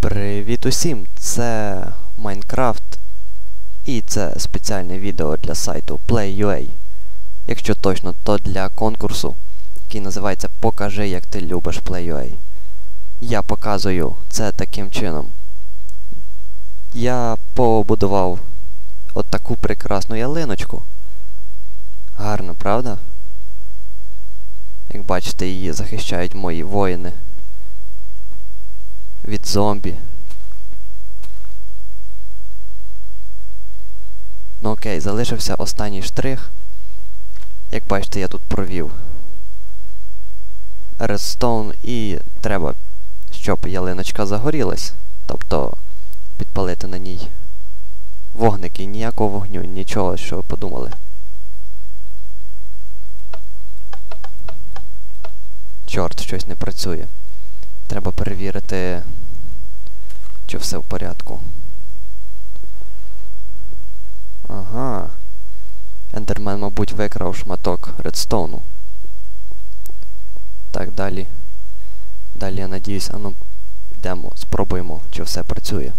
Привіт усім! Це Майнкрафт і це спеціальне відео для сайту Play.ua. Якщо точно, то для конкурсу, який називається Покажи, як ти любиш Play.ua. Я показую це таким чином. Я побудував от таку прекрасну ялиночку. Гарно, правда? Як бачите, її захищають мої воїни від зомбі. Ну окей, залишився останній штрих. Як бачите, я тут провів редстоун і треба, щоб ялиночка загорілась. Тобто підпалити на ній вогники, ніякого вогню, нічого, що ви подумали. Чорт, щось не працює. Треба перевірити, чи все в порядку. Ага. Ендермен, мабуть, викрав шматок редстоуну. Так, далі. Далі, я надіюсь, ану, йдемо, спробуємо, чи все працює.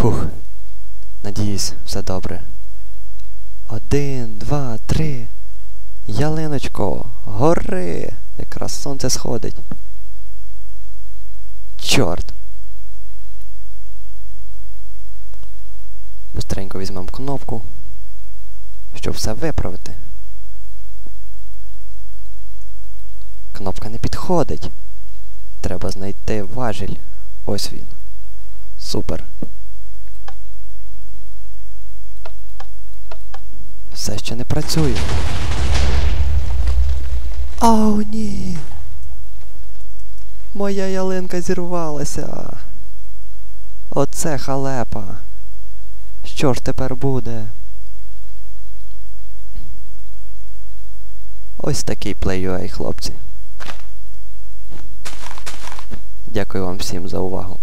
Фух. Надіюсь, все добре. Один, два, три. Ялиночко, гори! Якраз сонце сходить. Чорт. Бистренько візьмемо кнопку, щоб все виправити. Кнопка не підходить. Треба знайти важіль. Ось він. Супер. Все ще не працює. Оу, ні. Моя ялинка зірвалася. Оце халепа. Що ж тепер буде? Ось такий плей хлопці. Дякую вам всім за увагу.